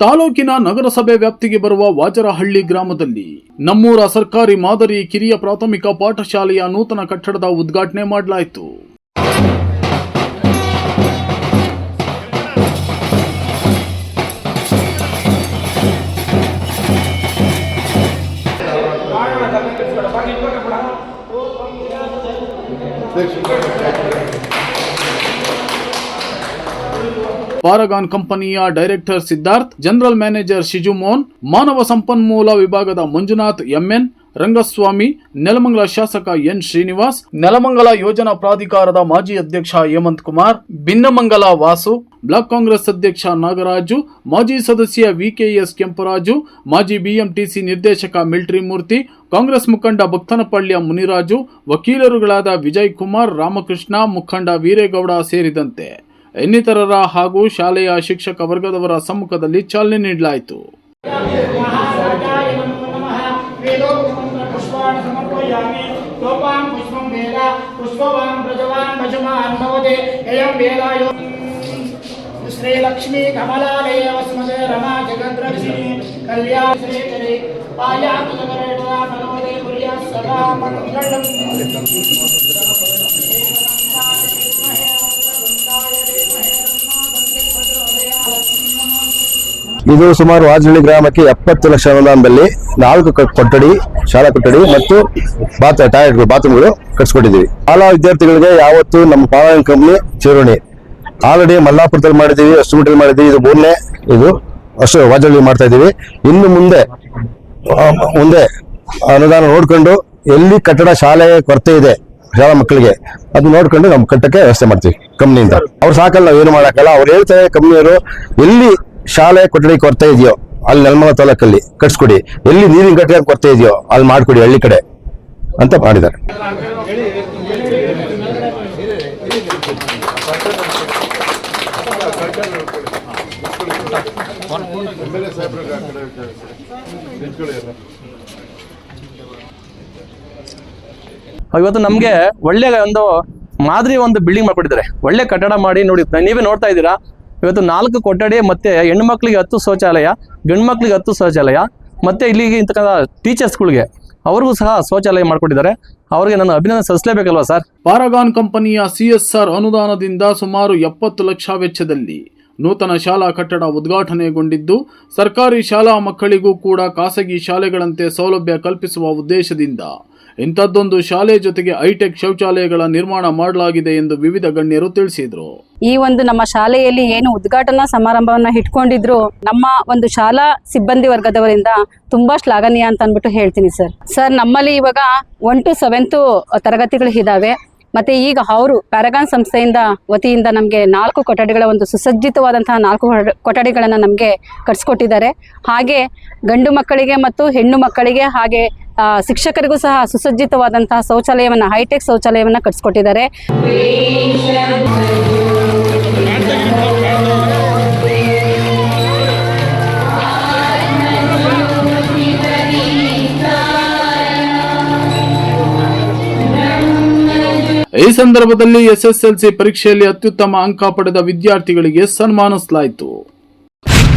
ತಾಲೂಕಿನ ನಗರಸಭೆ ವ್ಯಾಪ್ತಿಗೆ ಬರುವ ವಾಜರಹಳ್ಳಿ ಗ್ರಾಮದಲ್ಲಿ ನಮ್ಮೂರ ಸರ್ಕಾರಿ ಮಾದರಿ ಕಿರಿಯ ಪ್ರಾಥಮಿಕ ಪಾಠಶಾಲೆಯ ನೂತನ ಕಟ್ಟಡದ ಉದ್ಘಾಟನೆ ಮಾಡಲಾಯಿತು. ಪಾರಗಾನ್ ಕಂಪನಿಯ director Siddharth, general manager Shiju Mohan, ಮಾನವ ಸಂಪನ್ಮೂಲ ವಿಭಾಗದ ಮಂಜುನಾಥ್ ಎಂಎನ್, ರಂಗಸ್ವಾಮಿ, ನೆಲಮಂಗಲ ಶಾಸಕ ಎನ್ ಶ್ರೀನಿವಾಸ್, ನೆಲಮಂಗಲ ಯೋಜನಾ ಪ್ರಾಧಿಕಾರದ ಮಾಜಿ ಅಧ್ಯಕ್ಷ ಹೇಮಂತ್ ಕುಮಾರ್, ಭಿನ್ನಮಂಗಲ ವಾಸು, ಬ್ಲಾಕ್ ಕಾಂಗ್ರೆಸ್ ಅಧ್ಯಕ್ಷ ನಾಗರಾಜು, ಮಾಜಿ ಸದಸ್ಯ ವಿಕೆಎಸ್ ಕೆಂಪರಾಜು, ಮಾಜಿ ಬಿಎಂಟಿಸಿ ನಿರ್ದೇಶಕ ಮಿಲ್ಟ್ರಿ ಮೂರ್ತಿ, ಕಾಂಗ್ರೆಸ್ ಮುಖಂಡ ಭಕ್ತನಪಳ್ಳಿಯ ಮುನಿರಾಜು, ವಕೀಲರುಗಳಾದ ವಿಜಯ್ ಕುಮಾರ್, ರಾಮಕೃಷ್ಣ, ಮುಖಂಡ ವೀರೇಗೌಡ ಸೇರಿದಂತೆ. ಇನ್ನಿತರರ ಹಾಗೂ ಶಾಲೆಯ ಶಿಕ್ಷಕ ವರ್ಗದವರ ಸಮ್ಮುಖದಲ್ಲಿ ಚಾಲನೆ ನೀಡಲಾಯಿತು महाराजाय नमो नमः वेदोक्तमन्त्रपुष्पाणि समर्पयामि लोपां पुष्पं वेद पुष्पवान् प्रजवान् भजमान् भवते अयं वेदायो श्रीलक्ष्मी कमलालय वस्मदे रमा जगद्रक्षिणी कल्याण श्रीकरे पायातु जगरेणा मनोदे कुर्यात् सदा मङ्गलम् ಇದು ಸುಮಾರು ವಾಜಳ್ಳಿ ಗ್ರಾಮಕ್ಕೆ ಎಪ್ಪತ್ತು ಲಕ್ಷ ಅನುದಾನದಲ್ಲಿ ನಾಲ್ಕು ಕೊಠಡಿ, ಶಾಲಾ ಕೊಠಡಿ ಮತ್ತು ಬಾತ್ ಟಾಯ್ಲೆಟ್ಗಳು ಬಾತ್ರೂಮ್ಗಳು ಕಟ್ಸ್ಕೊಟ್ಟಿದ್ದೀವಿ. ಶಾಲಾ ವಿದ್ಯಾರ್ಥಿಗಳಿಗೆ ಯಾವತ್ತು ನಮ್ಮ ಪಾರಾಯಣ ಕಂಪ್ನಿ ಚಿರೋಣಿ ಆಲ್ರೆಡಿ ಮಲ್ಲಾಪುರದಲ್ಲಿ ಮಾಡಿದ್ದೀವಿ ಅಷ್ಟಮಠದಲ್ಲಿ ಮಾಡಿದ್ದೀವಿ, ಇದು ಮೂರನೇ ಇದು ಅಷ್ಟು ವಾಜಳ್ಳಿ ಮಾಡ್ತಾ ಇದ್ದೀವಿ. ಇನ್ನು ಮುಂದೆ ಮುಂದೆ ಅನುದಾನ ನೋಡಿಕೊಂಡು ಎಲ್ಲಿ ಕಟ್ಟಡ ಶಾಲೆ ಕೊರತೆ ಇದೆ ಶಾಲಾ ಮಕ್ಕಳಿಗೆ ಅದು ನೋಡ್ಕೊಂಡು ನಮ್ಮ ಕಟ್ಟಕ್ಕೆ ವ್ಯವಸ್ಥೆ ಮಾಡ್ತೀವಿ ಕಂಪ್ನಿಯಿಂದ ಅವ್ರು ಸಾಕಲ್ಲ ಏನು ಮಾಡೋಕ್ಕಲ್ಲ, ಅವ್ರು ಹೇಳ್ತಾರೆ ಕಂಪ್ನಿಯವರು ಎಲ್ಲಿ ಶಾಲೆ ಕೊಠಡಿ ಕೊರತೆ ಇದೆಯೋ, ಅಲ್ಲಿ ನೆಲಮಲ ತಾಲೂಕಲ್ಲಿ ಕಟ್ಸ್ಕೊಡಿ. ಎಲ್ಲಿ ನೀರಿನ ಕಟ್ಟಡ ಕೊರತೆ ಇದೆಯೋ, ಅಲ್ಲಿ ಮಾಡ್ಕೊಡಿ ಹಳ್ಳಿ ಕಡೆ ಅಂತ ಮಾಡಿದ್ದಾರೆ. ಇವತ್ತು ನಮ್ಗೆ ಒಳ್ಳೆ ಒಂದು ಮಾದರಿ ಒಂದು ಬಿಲ್ಡಿಂಗ್ ಮಾಡ್ಕೊಟ್ಟಿದ್ದಾರೆ. ಒಳ್ಳೆ ಕಟ್ಟಡ ಮಾಡಿ ನೋಡಿ, ನೀವೇ ನೋಡ್ತಾ ಇದ್ದೀರಾ? ಇವತ್ತು ನಾಲ್ಕು ಕೊಠಡಿ ಮತ್ತೆ ಹೆಣ್ಣು ಮಕ್ಕಳಿಗೆ ಹತ್ತು ಶೌಚಾಲಯ, ಗಂಡು ಮಕ್ಕಳಿಗೆ ಹತ್ತು ಶೌಚಾಲಯ, ಮತ್ತೆ ಇಲ್ಲಿಗೆ ಇಂತಕ್ಕಂಥ ಟೀಚರ್ಸ್ಗಳಿಗೆ ಅವ್ರಿಗೂ ಸಹ ಶೌಚಾಲಯ ಮಾಡಿಕೊಟ್ಟಿದ್ದಾರೆ. ಅವರಿಗೆ ನಾನು ಅಭಿನಂದನೆ ಸಲ್ಲಿಸಲೇಬೇಕಲ್ವಾ ಸರ್? ಪಾರಗಾನ್ ಕಂಪನಿಯ ಸಿಎಸ್ಆರ್ ಅನುದಾನದಿಂದ ಸುಮಾರು ಎಪ್ಪತ್ತು ಲಕ್ಷ ವೆಚ್ಚದಲ್ಲಿ ನೂತನ ಶಾಲಾ ಕಟ್ಟಡ ಉದ್ಘಾಟನೆಗೊಂಡಿದ್ದು, ಸರ್ಕಾರಿ ಶಾಲಾ ಮಕ್ಕಳಿಗೂ ಕೂಡ ಖಾಸಗಿ ಶಾಲೆಗಳಂತೆ ಸೌಲಭ್ಯ ಕಲ್ಪಿಸುವ ಉದ್ದೇಶದಿಂದ ಇಂಥದ್ದೊಂದು ಶಾಲೆ ಜೊತೆಗೆ ಹೈಟೆಕ್ ಶೌಚಾಲಯಗಳ ನಿರ್ಮಾಣ ಮಾಡಲಾಗಿದೆ ಎಂದು ವಿವಿಧ ಗಣ್ಯರು ತಿಳಿಸಿದರು. ಈ ಒಂದು ನಮ್ಮ ಶಾಲೆಯಲ್ಲಿ ಏನು ಉದ್ಘಾಟನಾ ಸಮಾರಂಭವನ್ನ ಇಟ್ಕೊಂಡಿದ್ರು ನಮ್ಮ ಒಂದು ಶಾಲಾ ಸಿಬ್ಬಂದಿ ವರ್ಗದವರಿಂದ ತುಂಬಾ ಶ್ಲಾಘನೀಯ ಅಂತ ಅಂದ್ಬಿಟ್ಟು ಹೇಳ್ತೀನಿ ಸರ್. ಸರ್, ನಮ್ಮಲ್ಲಿ ಇವಾಗ ಒನ್ ಟು ಸೆವೆಂತ್ ತರಗತಿಗಳು ಇದಾವೆ. ಮತ್ತೆ ಈಗ ಅವರು ಪ್ಯಾರಗಾನ್ ಸಂಸ್ಥೆಯಿಂದ ವತಿಯಿಂದ ನಮಗೆ ನಾಲ್ಕು ಕೊಠಡಿಗಳ ಒಂದು ಸುಸಜ್ಜಿತವಾದಂತಹ ನಾಲ್ಕು ಕೊಠಡಿಗಳನ್ನು ನಮಗೆ ಕಟ್ಸ್ಕೊಟ್ಟಿದ್ದಾರೆ. ಹಾಗೆ ಗಂಡು ಮಕ್ಕಳಿಗೆ ಮತ್ತು ಹೆಣ್ಣು ಮಕ್ಕಳಿಗೆ ಹಾಗೆ ಶಿಕ್ಷಕರಿಗೂ ಸಹ ಸುಸಜ್ಜಿತವಾದಂತಹ ಶೌಚಾಲಯವನ್ನ, ಹೈಟೆಕ್ ಶೌಚಾಲಯವನ್ನ ಕಟ್ಸಿಕೊಟ್ಟಿದ್ದಾರೆ. ಈ ಸಂದರ್ಭದಲ್ಲಿ ಎಸ್ಎಸ್ಎಲ್ಸಿ ಪರೀಕ್ಷೆಯಲ್ಲಿ ಅತ್ಯುತ್ತಮ ಅಂಕ ಪಡೆದ ವಿದ್ಯಾರ್ಥಿಗಳಿಗೆ ಸನ್ಮಾನಿಸಲಾಯಿತು.